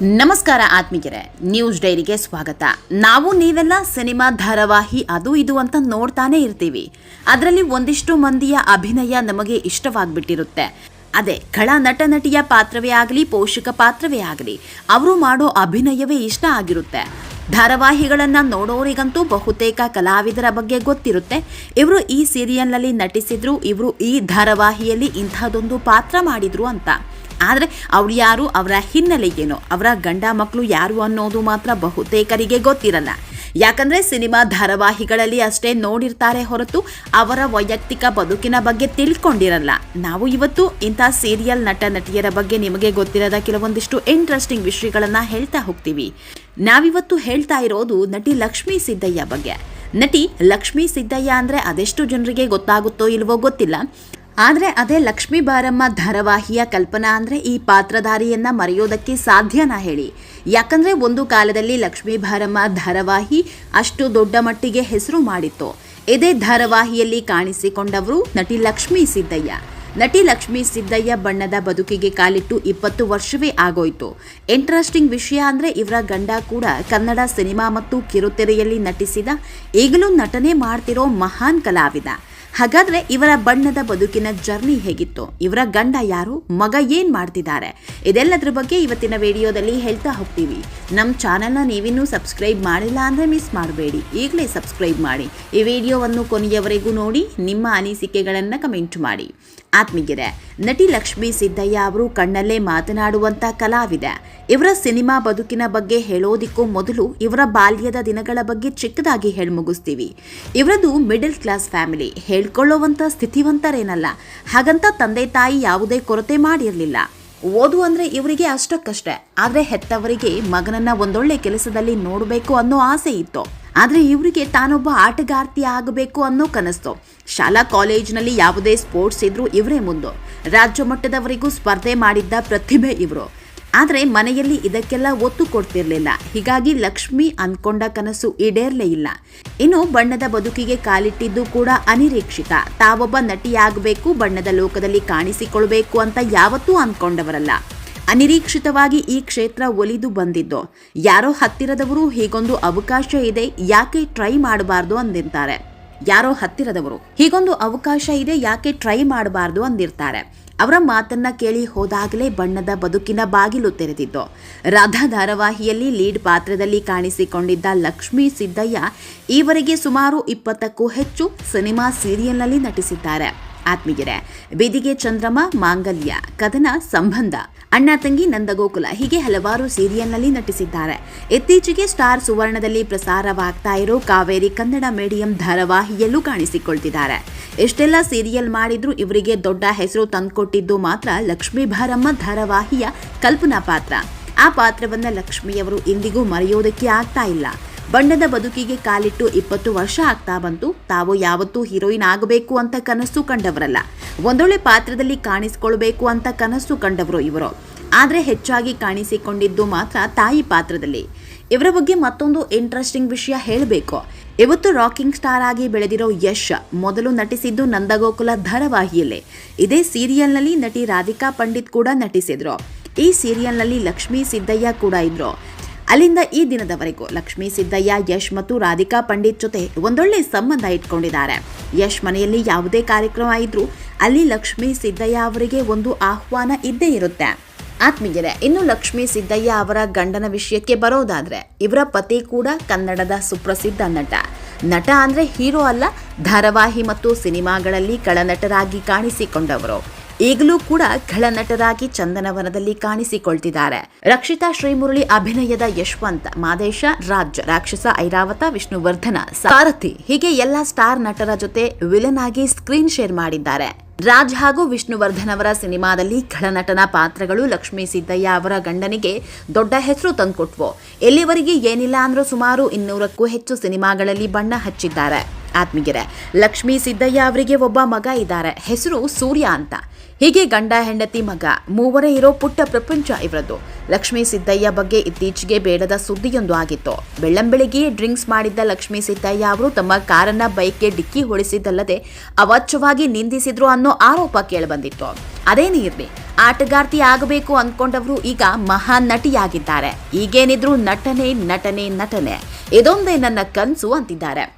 ನಮಸ್ಕಾರ ಆತ್ಮೀಯರೇ ನ್ಯೂಸ್ ಡೈರಿಗೆ ಸ್ವಾಗತ. ನಾವು ನೀವೆಲ್ಲ ಸಿನಿಮಾ ಧಾರಾವಾಹಿ ಅದು ಇದು ಅಂತ ನೋಡ್ತಾನೆ ಇರ್ತೀವಿ. ಅದರಲ್ಲಿ ಒಂದಿಷ್ಟು ಮಂದಿಯ ಅಭಿನಯ ನಮಗೆ ಇಷ್ಟವಾಗ್ಬಿಟ್ಟಿರುತ್ತೆ. ಅದೇ ಖಳ ನಟ ನಟಿಯ ಪಾತ್ರವೇ ಆಗಲಿ, ಪೋಷಕ ಪಾತ್ರವೇ ಆಗಲಿ, ಅವರು ಮಾಡೋ ಅಭಿನಯವೇ ಇಷ್ಟ ಆಗಿರುತ್ತೆ. ಧಾರಾವಾಹಿಗಳನ್ನು ನೋಡೋರಿಗಂತೂ ಬಹುತೇಕ ಕಲಾವಿದರ ಬಗ್ಗೆ ಗೊತ್ತಿರುತ್ತೆ. ಇವರು ಈ ಸೀರಿಯಲ್ನಲ್ಲಿ ನಟಿಸಿದ್ರು, ಇವರು ಈ ಧಾರಾವಾಹಿಯಲ್ಲಿ ಇಂಥದ್ದೊಂದು ಪಾತ್ರ ಮಾಡಿದ್ರು ಅಂತ. ಆದರೆ ಅವ್ರು ಯಾರು? ಅವರ ಹಿನ್ನೆಲೆ ಏನು? ಅವರ ಗಂಡ ಮಕ್ಕಳು ಯಾರು ಅನ್ನೋದು ಮಾತ್ರ ಬಹುತೇಕರಿಗೆ ಗೊತ್ತಿರಲ್ಲ. ಯಾಕಂದ್ರೆ ಸಿನಿಮಾ ಧಾರಾವಾಹಿಗಳಲ್ಲಿ ಅಷ್ಟೇ ನೋಡಿರ್ತಾರೆ ಹೊರತು ಅವರ ವೈಯಕ್ತಿಕ ಬದುಕಿನ ಬಗ್ಗೆ ತಿಳ್ಕೊಂಡಿರಲ್ಲ. ನಾವು ಇವತ್ತು ಇಂಥ ಸೀರಿಯಲ್ ನಟ ನಟಿಯರ ಬಗ್ಗೆ ನಿಮಗೆ ಗೊತ್ತಿರದ ಕೆಲವೊಂದಿಷ್ಟು ಇಂಟ್ರೆಸ್ಟಿಂಗ್ ವಿಷಯಗಳನ್ನು ಹೇಳ್ತಾ ಹೋಗ್ತೀವಿ. ನಾವಿವತ್ತು ಹೇಳ್ತಾ ಇರೋದು ನಟಿ ಲಕ್ಷ್ಮೀ ಸಿದ್ದಯ್ಯ ಬಗ್ಗೆ. ನಟಿ ಲಕ್ಷ್ಮೀ ಸಿದ್ದಯ್ಯ ಅಂದರೆ ಅದೆಷ್ಟು ಜನರಿಗೆ ಗೊತ್ತಾಗುತ್ತೋ ಇಲ್ವೋ ಗೊತ್ತಿಲ್ಲ. ಆದ್ರೆ ಅದೇ ಲಕ್ಷ್ಮೀ ಬಾರಮ್ಮ ಧಾರಾವಾಹಿಯ ಕಲ್ಪನಾ ಅಂದರೆ ಈ ಪಾತ್ರಧಾರಿಯನ್ನ ಮರೆಯೋದಕ್ಕೆ ಸಾಧ್ಯನಾ ಹೇಳಿ. ಯಾಕಂದರೆ ಒಂದು ಕಾಲದಲ್ಲಿ ಲಕ್ಷ್ಮೀ ಬಾರಮ್ಮ ಧಾರಾವಾಹಿ ಅಷ್ಟು ದೊಡ್ಡ ಮಟ್ಟಿಗೆ ಹೆಸರು ಮಾಡಿತ್ತು. ಇದೇ ಧಾರಾವಾಹಿಯಲ್ಲಿ ಕಾಣಿಸಿಕೊಂಡವರು ನಟಿ ಲಕ್ಷ್ಮೀ ಸಿದ್ದಯ್ಯ. ನಟಿ ಲಕ್ಷ್ಮೀ ಸಿದ್ದಯ್ಯ ಬಣ್ಣದ ಬದುಕಿಗೆ ಕಾಲಿಟ್ಟು ಇಪ್ಪತ್ತು ವರ್ಷವೇ ಆಗೋಯ್ತು. ಇಂಟ್ರೆಸ್ಟಿಂಗ್ ವಿಷಯ ಅಂದರೆ ಇವರ ಗಂಡ ಕೂಡ ಕನ್ನಡ ಸಿನಿಮಾ ಮತ್ತು ಕಿರುತೆರೆಯಲ್ಲಿ ನಟಿಸಿದ ಈಗಲೂ ನಟನೆ ಮಾಡ್ತಿರೋ ಮಹಾನ್ ಕಲಾವಿದ. ಹಾಗಾದ್ರೆ ಇವರ ಬಣ್ಣದ ಬದುಕಿನ ಜರ್ನಿ ಹೇಗಿತ್ತು? ಇವರ ಗಂಡ ಯಾರು? ಮಗ ಏನ್ ಮಾಡ್ತಿದ್ದಾರೆ? ಇದೆಲ್ಲದ್ರ ಬಗ್ಗೆ ಇವತ್ತಿನ ವಿಡಿಯೋದಲ್ಲಿ ಹೇಳ್ತಾ ಹೋಗ್ತೀವಿ. ನಮ್ಮ ಚಾನೆಲ್ನ ನೀವಿನ್ನೂ ಸಬ್ಸ್ಕ್ರೈಬ್ ಮಾಡಿಲ್ಲ ಅಂದ್ರೆ ಮಿಸ್ ಮಾಡಬೇಡಿ. ಈಗಲೇ ಸಬ್ಸ್ಕ್ರೈಬ್ ಮಾಡಿ. ಈ ವಿಡಿಯೋವನ್ನು ಕೊನೆಯವರೆಗೂ ನೋಡಿ, ನಿಮ್ಮ ಅನಿಸಿಕೆಗಳನ್ನು ಕಮೆಂಟ್ ಮಾಡಿ. ಆತ್ಮೀಗೆರೆ ನಟಿ ಲಕ್ಷ್ಮಿ ಸಿದ್ದಯ್ಯ ಅವರು ಕಣ್ಣಲ್ಲೇ ಮಾತನಾಡುವಂತ ಕಲಾವಿದೆ. ಇವರ ಸಿನಿಮಾ ಬದುಕಿನ ಬಗ್ಗೆ ಹೇಳೋದಿಕ್ಕೂ ಮೊದಲು ಇವರ ಬಾಲ್ಯದ ದಿನಗಳ ಬಗ್ಗೆ ಚಿಕ್ಕದಾಗಿ ಹೇಳಿ ಮುಗಿಸ್ತೀವಿ ಇವರದು ಮಿಡಲ್ ಕ್ಲಾಸ್ ಫ್ಯಾಮಿಲಿ ಹೇಳ್ಕೊಳ್ಳೋವಂಥ ಸ್ಥಿತಿವಂತರೇನಲ್ಲ. ಹಾಗಂತ ತಂದೆ ತಾಯಿ ಯಾವುದೇ ಕೊರತೆ ಮಾಡಿರಲಿಲ್ಲ. ಓದು ಅಂದ್ರೆ ಇವರಿಗೆ ಅಷ್ಟಕ್ಕಷ್ಟೇ. ಆದ್ರೆ ಹೆತ್ತವರಿಗೆ ಮಗನನ್ನ ಒಂದೊಳ್ಳೆ ಕೆಲಸದಲ್ಲಿ ನೋಡಬೇಕು ಅನ್ನೋ ಆಸೆ ಇತ್ತು. ಆದ್ರೆ ಇವರಿಗೆ ತಾನೊಬ್ಬ ಆಟಗಾರ್ತಿ ಆಗಬೇಕು ಅನ್ನೋ ಕನಸ್ತು ಶಾಲಾ ಕಾಲೇಜಿನಲ್ಲಿ ಯಾವುದೇ ಸ್ಪೋರ್ಟ್ಸ್ ಇದ್ರೂ ಇವರೇ ಮುಂದು. ರಾಜ್ಯ ಮಟ್ಟದವರಿಗೂ ಸ್ಪರ್ಧೆ ಮಾಡಿದ್ದ ಪ್ರತಿಭೆ ಇವರು. ಆದರೆ ಮನೆಯಲ್ಲಿ ಇದಕ್ಕೆಲ್ಲ ಒತ್ತು ಕೊಡ್ತಿರ್ಲಿಲ್ಲ. ಹೀಗಾಗಿ ಲಕ್ಷ್ಮಿ ಅಂದ್ಕೊಂಡ ಕನಸು ಈಡೇರ್ಲೇ ಇಲ್ಲ. ಇನ್ನು ಬಣ್ಣದ ಬದುಕಿಗೆ ಕಾಲಿಟ್ಟಿದ್ದು ಕೂಡ ಅನಿರೀಕ್ಷಿತ. ತಾವೊಬ್ಬ ನಟಿಯಾಗಬೇಕು, ಬಣ್ಣದ ಲೋಕದಲ್ಲಿ ಕಾಣಿಸಿಕೊಳ್ಬೇಕು ಅಂತ ಯಾವತ್ತೂ ಅನ್ಕೊಂಡವರಲ್ಲ. ಅನಿರೀಕ್ಷಿತವಾಗಿ ಈ ಕ್ಷೇತ್ರ ಒಲಿದು ಬಂದಿದ್ದು. ಯಾರೋ ಹತ್ತಿರದವರು ಹೀಗೊಂದು ಅವಕಾಶ ಇದೆ, ಯಾಕೆ ಟ್ರೈ ಮಾಡಬಾರ್ದು ಅಂದಿರ್ತಾರೆ. ಯಾರೋ ಹತ್ತಿರದವರು ಹೀಗೊಂದು ಅವಕಾಶ ಇದೆ, ಯಾಕೆ ಟ್ರೈ ಮಾಡಬಾರ್ದು ಅಂದಿರ್ತಾರೆ. ಅವರ ಮಾತನ್ನ ಕೇಳಿ ಹೋದಾಗಲೇ ಬಣ್ಣದ ಬದುಕಿನ ಬಾಗಿಲು ತೆರೆದಿದ್ದು. ರಾಧಾ ಧಾರಾವಾಹಿಯಲ್ಲಿ ಲೀಡ್ ಪಾತ್ರದಲ್ಲಿ ಕಾಣಿಸಿಕೊಂಡಿದ್ದ ಲಕ್ಷ್ಮೀ ಸಿದ್ದಯ್ಯ ಈವರೆಗೆ ಸುಮಾರು ಇಪ್ಪತ್ತಕ್ಕೂ ಹೆಚ್ಚು ಸಿನಿಮಾ ಸೀರಿಯಲ್ನಲ್ಲಿ ನಟಿಸಿದ್ದಾರೆ. ಆತ್ಮೀಯರೇ ಬೇದಿಗೆ ಚಂದ್ರಮ, ಮಾಂಗಲ್ಯ, ಕದನ ಸಂಬಂಧ. ಅಣ್ಣ ತಂಗಿ ನಂದಗೋಕುಲ ಹೀಗೆ ಹಲವಾರು ಸೀರಿಯಲ್ನಲ್ಲಿ ನಟಿಸಿದ್ದಾರೆ. ಇತ್ತೀಚೆಗೆ ಸ್ಟಾರ್ ಸುವರ್ಣದಲ್ಲಿ ಪ್ರಸಾರವಾಗ್ತಾ ಇರೋ ಕಾವೇರಿ ಕನ್ನಡ ಮೀಡಿಯಂ ಧಾರಾವಾಹಿಯಲ್ಲೂ ಕಾಣಿಸಿಕೊಳ್ತಿದ್ದಾರೆ. ಎಷ್ಟೆಲ್ಲ ಸೀರಿಯಲ್ ಮಾಡಿದ್ರು ಇವರಿಗೆ ದೊಡ್ಡ ಹೆಸರು ತಂದುಕೊಟ್ಟಿದ್ದು ಮಾತ್ರ ಲಕ್ಷ್ಮೀ ಭಾರಮ್ಮ ಧಾರಾವಾಹಿಯ ಕಲ್ಪನಾ ಪಾತ್ರ. ಆ ಪಾತ್ರವನ್ನ ಲಕ್ಷ್ಮಿಯವರು ಇಂದಿಗೂ ಮರೆಯೋದಕ್ಕೆ ಆಗ್ತಾ ಇಲ್ಲ. ಬಣ್ಣದ ಬದುಕಿಗೆ ಕಾಲಿಟ್ಟು ಇಪ್ಪತ್ತು ವರ್ಷ ಆಗ್ತಾ ಬಂತು. ತಾವು ಯಾವತ್ತೂ ಹೀರೋಯಿನ್ ಆಗಬೇಕು ಅಂತ ಕನಸು ಕಂಡವರಲ್ಲ. ಒಂದೊಳ್ಳೆ ಪಾತ್ರದಲ್ಲಿ ಕಾಣಿಸಿಕೊಳ್ಬೇಕು ಅಂತ ಕನಸು ಕಂಡವರು ಇವರು. ಆದರೆ ಹೆಚ್ಚಾಗಿ ಕಾಣಿಸಿಕೊಂಡಿದ್ದು ಮಾತ್ರ ತಾಯಿ ಪಾತ್ರದಲ್ಲಿ. ಇವರ ಬಗ್ಗೆ ಮತ್ತೊಂದು ಇಂಟ್ರೆಸ್ಟಿಂಗ್ ವಿಷಯ ಹೇಳಬೇಕು. ಇವತ್ತು ರಾಕಿಂಗ್ ಸ್ಟಾರ್ ಆಗಿ ಬೆಳೆದಿರೋ ಯಶ್ ಮೊದಲು ನಟಿಸಿದ್ದು ನಂದಗೋಕುಲ ಧಾರಾವಾಹಿಯಲ್ಲೇ. ಇದೇ ಸೀರಿಯಲ್ನಲ್ಲಿ ನಟಿ ರಾಧಿಕಾ ಪಂಡಿತ್ ಕೂಡ ನಟಿಸಿದ್ರು. ಈ ಸೀರಿಯಲ್ನಲ್ಲಿ ಲಕ್ಷ್ಮೀ ಸಿದ್ದಯ್ಯ ಕೂಡ ಇದ್ರು. ಅಲ್ಲಿಂದ ಈ ದಿನದವರೆಗೂ ಲಕ್ಷ್ಮೀ ಸಿದ್ದಯ್ಯ, ಯಶ್ ಮತ್ತು ರಾಧಿಕಾ ಪಂಡಿತ್ ಜೊತೆ ಒಂದೊಳ್ಳೆ ಸಂಬಂಧ ಇಟ್ಕೊಂಡಿದ್ದಾರೆ. ಯಶ್ ಮನೆಯಲ್ಲಿ ಯಾವುದೇ ಕಾರ್ಯಕ್ರಮ ಇದ್ರೂ ಅಲ್ಲಿ ಲಕ್ಷ್ಮೀ ಸಿದ್ದಯ್ಯ ಅವರಿಗೆ ಒಂದು ಆಹ್ವಾನ ಇದ್ದೇ ಇರುತ್ತೆ. ಆತ್ಮೀಯರೇ, ಇನ್ನು ಲಕ್ಷ್ಮೀ ಸಿದ್ದಯ್ಯ ಅವರ ಗಂಡನ ವಿಷಯಕ್ಕೆ ಬರೋದಾದ್ರೆ ಇವರ ಪತಿ ಕೂಡ ಕನ್ನಡದ ಸುಪ್ರಸಿದ್ಧ ನಟ. ನಟ ಅಂದ್ರೆ ಹೀರೋ ಅಲ್ಲ, ಧಾರಾವಾಹಿ ಮತ್ತು ಸಿನಿಮಾಗಳಲ್ಲಿ ಕಳನಟರಾಗಿ ಕಾಣಿಸಿಕೊಂಡವರು. ಈಗಲೂ ಕೂಡ ಖಳನಟರಾಗಿ ಚಂದನವನದಲ್ಲಿ ಕಾಣಿಸಿಕೊಳ್ತಿದ್ದಾರೆ. ರಕ್ಷಿತಾ ಶ್ರೀಮುರಳಿ ಅಭಿನಯದ ಯಶವಂತ, ಮಾದೇಶ, ರಾಜ್, ರಾಕ್ಷಸ ಐರಾವತ, ವಿಷ್ಣುವರ್ಧನ, ಸಾರಥಿ ಹೀಗೆ ಎಲ್ಲಾ ಸ್ಟಾರ್ ನಟರ ಜೊತೆ ವಿಲನ್ ಆಗಿ ಸ್ಕ್ರೀನ್ ಶೇರ್ ಮಾಡಿದ್ದಾರೆ. ರಾಜ್ ಹಾಗೂ ವಿಷ್ಣುವರ್ಧನ್ ಅವರ ಸಿನಿಮಾದಲ್ಲಿ ಖಳನಟನ ಪಾತ್ರಗಳು ಲಕ್ಷ್ಮೀ ಸಿದ್ದಯ್ಯ ಅವರ ಗಂಡನಿಗೆ ದೊಡ್ಡ ಹೆಸರು ತಂದುಕೊಟ್ವು. ಎಲ್ಲಿವರೆಗೆ ಏನಿಲ್ಲ ಅಂದ್ರೂ ಸುಮಾರು ಇನ್ನೂರಕ್ಕೂ ಹೆಚ್ಚು ಸಿನಿಮಾಗಳಲ್ಲಿ ಬಣ್ಣ ಹಚ್ಚಿದ್ದಾರೆ. ಆತ್ಮೀಗೆರೆ ಲಕ್ಷ್ಮೀ ಸಿದ್ದಯ್ಯ ಅವರಿಗೆ ಒಬ್ಬ ಮಗ ಇದ್ದಾರೆ. ಹೆಸರು ಸೂರ್ಯ ಅಂತ. ಹೀಗೆ ಗಂಡ, ಹೆಂಡತಿ, ಮಗ ಮೂವರೇ ಇರೋ ಪುಟ್ಟ ಪ್ರಪಂಚ ಇವರದ್ದು. ಲಕ್ಷ್ಮೀ ಸಿದ್ದಯ್ಯ ಬಗ್ಗೆ ಇತ್ತೀಚೆಗೆ ಬೇಡದ ಸುದ್ದಿಯೊಂದು ಆಗಿತ್ತು. ಬೆಳ್ಳಂಬೆಳಿಗ್ಗೆ ಡ್ರಿಂಕ್ಸ್ ಮಾಡಿದ್ದ ಲಕ್ಷ್ಮೀ ಸಿದ್ದಯ್ಯ ಅವರು ತಮ್ಮ ಕಾರನ್ನ ಬೈಕ್ಗೆ ಡಿಕ್ಕಿ ಹೊಡೆಸಿದ್ದಲ್ಲದೆ ಅವಾಚ್ಯವಾಗಿ ನಿಂದಿಸಿದ್ರು ಅನ್ನೋ ಆರೋಪ ಕೇಳಿಬಂದಿತ್ತು. ಅದೇನೇ ಇರಲಿ ಆಟಗಾರ್ತಿ ಆಗಬೇಕು ಅಂದ್ಕೊಂಡವರು ಈಗ ಮಹಾನ್ ನಟಿಯಾಗಿದ್ದಾರೆ. ಈಗೇನಿದ್ರು ನಟನೆ ನಟನೆ ನಟನೆ. ಇದೊಂದೇ ನನ್ನ ಕನಸು ಅಂತಿದ್ದಾರೆ.